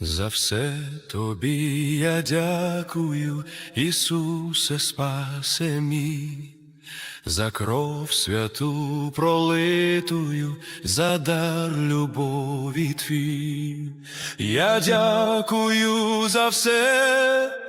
За все тобі я дякую, Ісусе, спасе мій, за кров святу пролитую, за дар любові твій. Я дякую за все,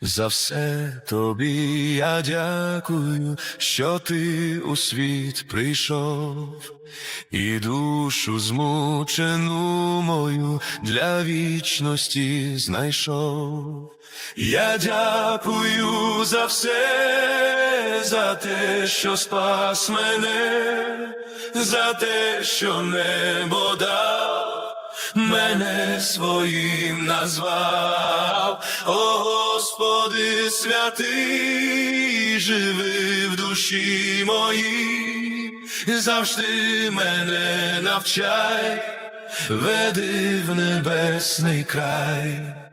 За все тобі я дякую, що ти у світ прийшов, і душу змучену мою для вічності знайшов. Я дякую за все, за те, що спас мене, за те, що небо дав мене своїм назвав, о Господи святий, живи в душі моїй, завжди мене навчай, веди в небесний край.